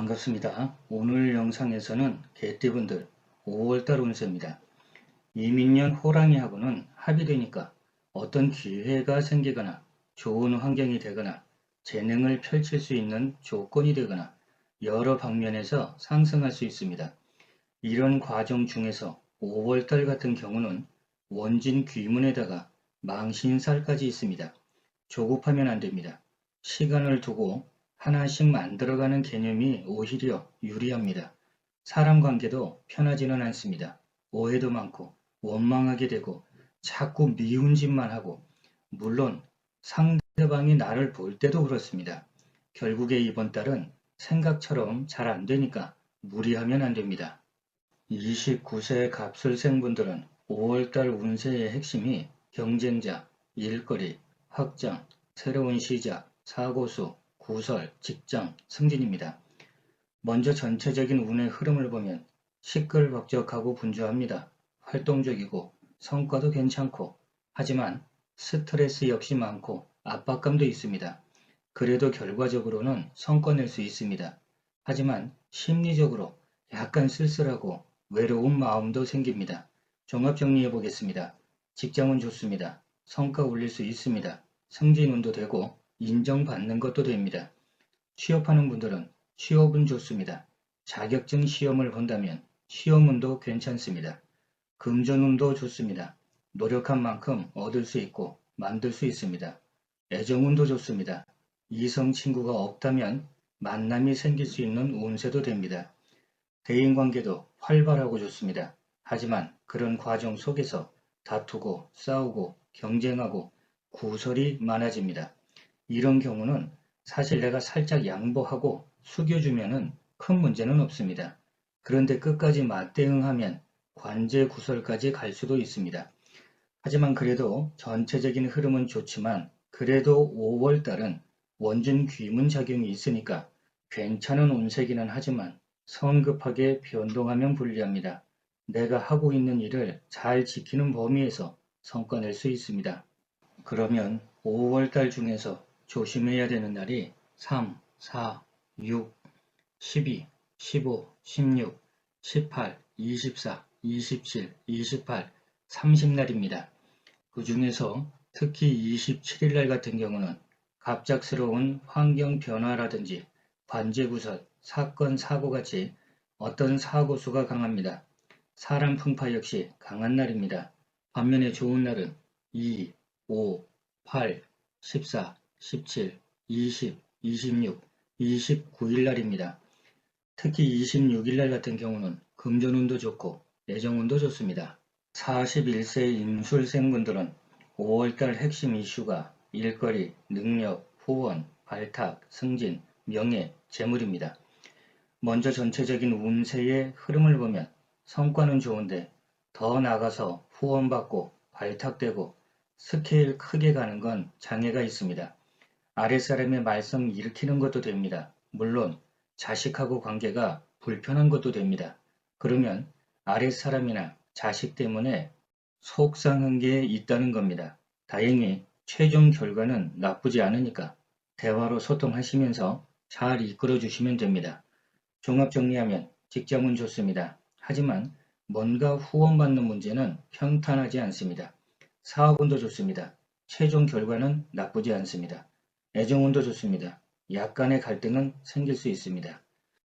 반갑습니다. 오늘 영상에서는 개띠분들 5월달 운세입니다. 이민년 호랑이하고는 합의되니까 어떤 기회가 생기거나 좋은 환경이 되거나 재능을 펼칠 수 있는 조건이 되거나 여러 방면에서 상승할 수 있습니다. 이런 과정 중에서 5월달 같은 경우는 원진 귀문에다가 망신살까지 있습니다. 조급하면 안 됩니다. 시간을 두고 하나씩 만들어가는 개념이 오히려 유리합니다. 사람 관계도 편하지는 않습니다. 오해도 많고 원망하게 되고 자꾸 미운 짓만 하고 물론 상대방이 나를 볼 때도 그렇습니다. 결국에 이번 달은 생각처럼 잘 안 되니까 무리하면 안 됩니다. 29세 갑술생분들은 5월달 운세의 핵심이 경쟁자, 일거리, 확장, 새로운 시작, 사고수, 구설, 직장, 승진입니다. 먼저 전체적인 운의 흐름을 보면 시끌벅적하고 분주합니다. 활동적이고 성과도 괜찮고 하지만 스트레스 역시 많고 압박감도 있습니다. 그래도 결과적으로는 성과 낼 수 있습니다. 하지만 심리적으로 약간 쓸쓸하고 외로운 마음도 생깁니다. 종합 정리해 보겠습니다. 직장은 좋습니다. 성과 올릴 수 있습니다. 승진운도 되고 인정받는 것도 됩니다. 취업하는 분들은 취업은 좋습니다. 자격증 시험을 본다면 시험운도 괜찮습니다. 금전운도 좋습니다. 노력한 만큼 얻을 수 있고 만들 수 있습니다. 애정운도 좋습니다. 이성 친구가 없다면 만남이 생길 수 있는 운세도 됩니다. 대인관계도 활발하고 좋습니다. 하지만 그런 과정 속에서 다투고 싸우고 경쟁하고 구설이 많아집니다. 이런 경우는 사실 내가 살짝 양보하고 숙여주면 큰 문제는 없습니다. 그런데 끝까지 맞대응하면 관제 구설까지 갈 수도 있습니다. 하지만 그래도 전체적인 흐름은 좋지만 그래도 5월달은 원준 귀문 작용이 있으니까 괜찮은 운세기는 하지만 성급하게 변동하면 불리합니다. 내가 하고 있는 일을 잘 지키는 범위에서 성과 낼 수 있습니다. 그러면 5월달 중에서 조심해야 되는 날이 3, 4, 6, 12, 15, 16, 18, 24, 27, 28, 30날입니다. 그 중에서 특히 27일날 같은 경우는 갑작스러운 환경 변화라든지 관제구설, 사건, 사고같이 어떤 사고수가 강합니다. 사람 풍파 역시 강한 날입니다. 반면에 좋은 날은 2, 5, 8, 14, 17, 20, 26, 29일 날입니다. 특히 26일 날 같은 경우는 금전운도 좋고 애정운도 좋습니다. 41세 임술생분들은 5월달 핵심 이슈가 일거리, 능력, 후원, 발탁, 승진, 명예, 재물입니다. 먼저 전체적인 운세의 흐름을 보면 성과는 좋은데 더 나가서 후원받고 발탁되고 스케일 크게 가는 건 장애가 있습니다. 아랫사람의 말썽 일으키는 것도 됩니다. 물론 자식하고 관계가 불편한 것도 됩니다. 그러면 아랫사람이나 자식 때문에 속상한 게 있다는 겁니다. 다행히 최종 결과는 나쁘지 않으니까 대화로 소통하시면서 잘 이끌어 주시면 됩니다. 종합 정리하면 직장은 좋습니다. 하지만 뭔가 후원받는 문제는 평탄하지 않습니다. 사업운도 좋습니다. 최종 결과는 나쁘지 않습니다. 애정운도 좋습니다. 약간의 갈등은 생길 수 있습니다.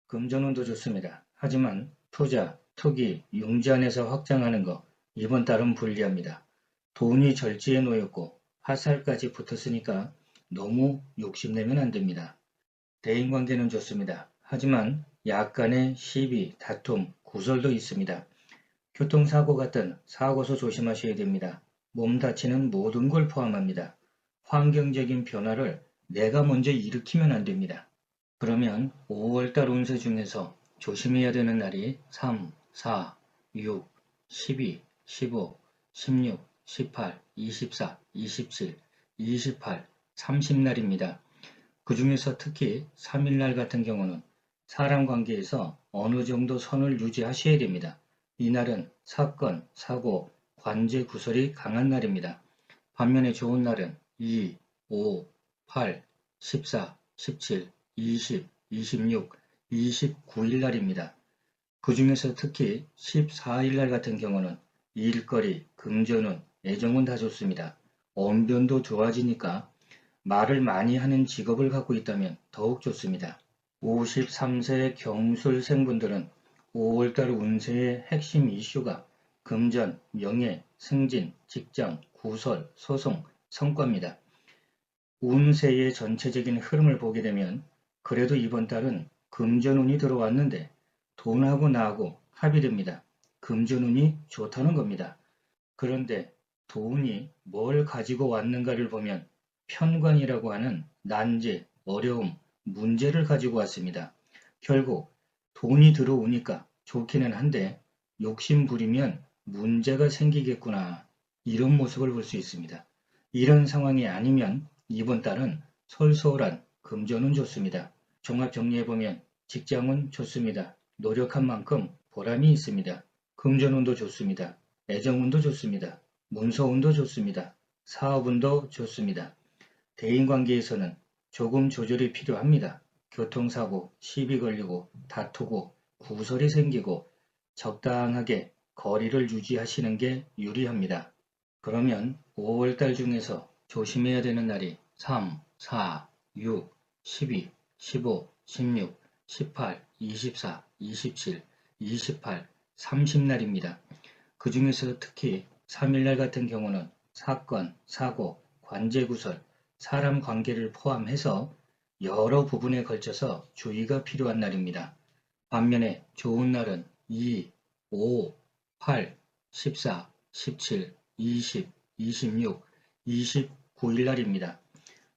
금전운도 좋습니다. 하지만 투자, 투기, 융지 안에서 확장하는 거 이번 달은 불리합니다. 돈이 절지에 놓였고 화살까지 붙었으니까 너무 욕심내면 안됩니다. 대인관계는 좋습니다. 하지만 약간의 시비, 다툼, 구설도 있습니다. 교통사고 같은 사고서 조심하셔야 됩니다. 몸 다치는 모든 걸 포함합니다. 환경적인 변화를 내가 먼저 일으키면 안 됩니다. 그러면 5월달 운세 중에서 조심해야 되는 날이 3, 4, 6, 12, 15, 16, 18, 24, 27, 28, 30날입니다. 그 중에서 특히 3일날 같은 경우는 사람 관계에서 어느 정도 선을 유지하셔야 됩니다. 이날은 사건, 사고, 관제 구설이 강한 날입니다. 반면에 좋은 날은 2, 5, 8, 14, 17, 20, 26, 29일 날입니다. 그 중에서 특히 14일 날 같은 경우는 일거리, 금전운, 애정운 다 좋습니다. 언변도 좋아지니까 말을 많이 하는 직업을 갖고 있다면 더욱 좋습니다. 53세 경술생분들은 5월달 운세의 핵심 이슈가 금전, 명예, 승진, 직장, 구설, 소송, 성과입니다. 운세의 전체적인 흐름을 보게 되면 그래도 이번 달은 금전운이 들어왔는데 돈하고 나하고 합의됩니다. 금전운이 좋다는 겁니다. 그런데 돈이 뭘 가지고 왔는가를 보면 편관이라고 하는 난제, 어려움, 문제를 가지고 왔습니다. 결국 돈이 들어오니까 좋기는 한데 욕심 부리면 문제가 생기겠구나 이런 모습을 볼 수 있습니다. 이런 상황이 아니면 이번 달은 솔솔한 금전은 좋습니다. 종합 정리해보면 직장은 좋습니다. 노력한 만큼 보람이 있습니다. 금전운도 좋습니다. 애정운도 좋습니다. 문서운도 좋습니다. 사업운도 좋습니다. 대인관계에서는 조금 조절이 필요합니다. 교통사고, 시비 걸리고, 다투고, 구설이 생기고 적당하게 거리를 유지하시는 게 유리합니다. 그러면 5월달 중에서 조심해야 되는 날이 3, 4, 6, 12, 15, 16, 18, 24, 27, 28, 30날입니다. 그 중에서 특히 3일날 같은 경우는 사건, 사고, 관제 구설, 사람 관계를 포함해서 여러 부분에 걸쳐서 주의가 필요한 날입니다. 반면에 좋은 날은 2, 5, 8, 14, 17, 20, 26, 29일 날입니다.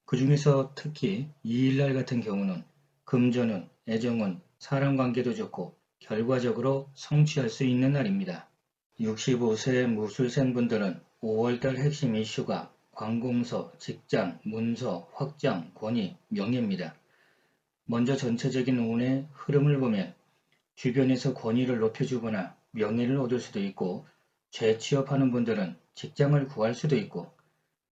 그 중에서 특히 2일 날 같은 경우는 금전은, 애정은, 사람 관계도 좋고 결과적으로 성취할 수 있는 날입니다. 65세 무술생 분들은 5월달 핵심 이슈가 관공서, 직장, 문서, 확장, 권위, 명예입니다. 먼저 전체적인 운의 흐름을 보면 주변에서 권위를 높여주거나 명예를 얻을 수도 있고 재취업하는 분들은 직장을 구할 수도 있고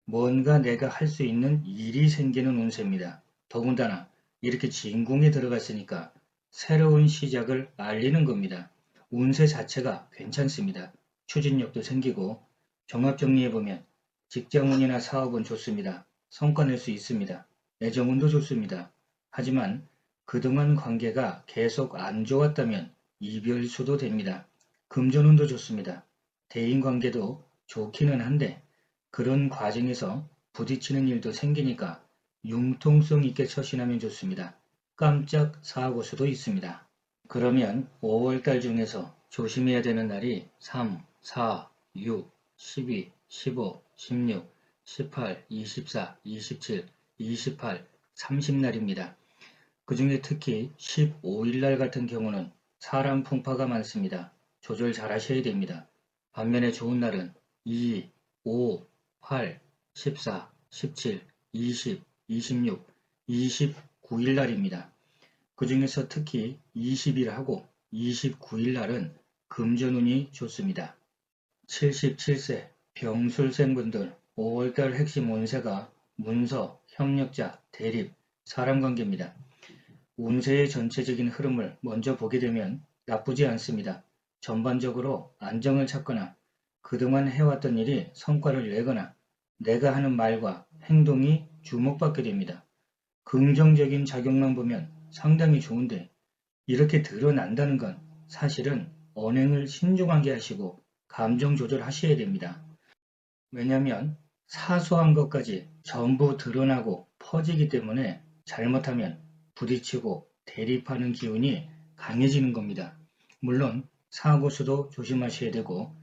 뭔가 내가 할 수 있는 일이 생기는 운세입니다. 더군다나 이렇게 진궁에 들어갔으니까 새로운 시작을 알리는 겁니다. 운세 자체가 괜찮습니다. 추진력도 생기고 종합 정리해보면 직장운이나 사업은 좋습니다. 성과 낼 수 있습니다. 애정운도 좋습니다. 하지만 그동안 관계가 계속 안 좋았다면 이별수도 됩니다. 금전운도 좋습니다. 대인관계도 좋기는 한데 그런 과정에서 부딪히는 일도 생기니까 융통성 있게 처신하면 좋습니다. 깜짝 사고 수도 있습니다. 그러면 5월달 중에서 조심해야 되는 날이 3, 4, 6, 12, 15, 16, 18, 24, 27, 28, 30날입니다. 그 중에 특히 15일날 같은 경우는 사람 풍파가 많습니다. 조절 잘 하셔야 됩니다. 반면에 좋은 날은 2, 5, 8, 14, 17, 20, 26, 29일 날입니다. 그 중에서 특히 20일하고 29일 날은 금전운이 좋습니다. 77세 병술생분들 5월달 핵심 운세가 문서, 협력자, 대립, 사람관계입니다. 운세의 전체적인 흐름을 먼저 보게 되면 나쁘지 않습니다. 전반적으로 안정을 찾거나 그동안 해왔던 일이 성과를 내거나 내가 하는 말과 행동이 주목받게 됩니다. 긍정적인 작용만 보면 상당히 좋은데 이렇게 드러난다는 건 사실은 언행을 신중하게 하시고 감정 조절하셔야 됩니다. 왜냐하면 사소한 것까지 전부 드러나고 퍼지기 때문에 잘못하면 부딪히고 대립하는 기운이 강해지는 겁니다. 물론 사고수도 조심하셔야 되고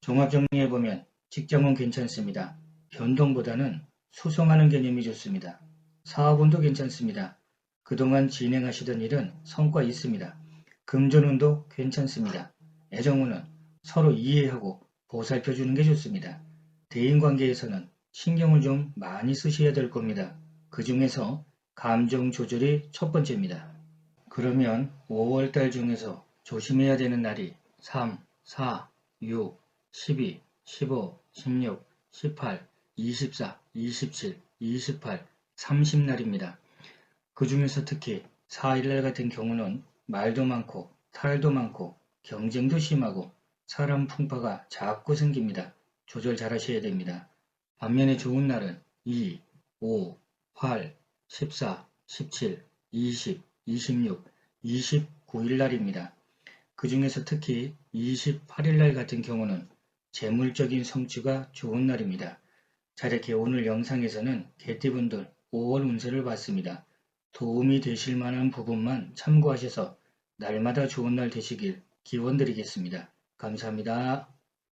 종합 정리해보면 직장은 괜찮습니다. 변동보다는 수송하는 개념이 좋습니다. 사업운도 괜찮습니다. 그동안 진행하시던 일은 성과 있습니다. 금전운도 괜찮습니다. 애정운은 서로 이해하고 보살펴주는 게 좋습니다. 대인관계에서는 신경을 좀 많이 쓰셔야 될 겁니다. 그 중에서 감정 조절이 첫 번째입니다. 그러면 5월달 중에서 조심해야 되는 날이 3, 4, 6, 12, 15, 16, 18, 24, 27, 28, 30날입니다. 그 중에서 특히 4일날 같은 경우는 말도 많고 탈도 많고 경쟁도 심하고 사람 풍파가 자꾸 생깁니다. 조절 잘 하셔야 됩니다. 반면에 좋은 날은 2, 5, 8, 14, 17, 20, 26, 29일 날입니다. 그 중에서 특히 28일 날 같은 경우는 재물적인 성취가 좋은 날입니다. 자 이렇게 오늘 영상에서는 개띠분들 5월 운세를 봤습니다. 도움이 되실 만한 부분만 참고하셔서 날마다 좋은 날 되시길 기원 드리겠습니다. 감사합니다.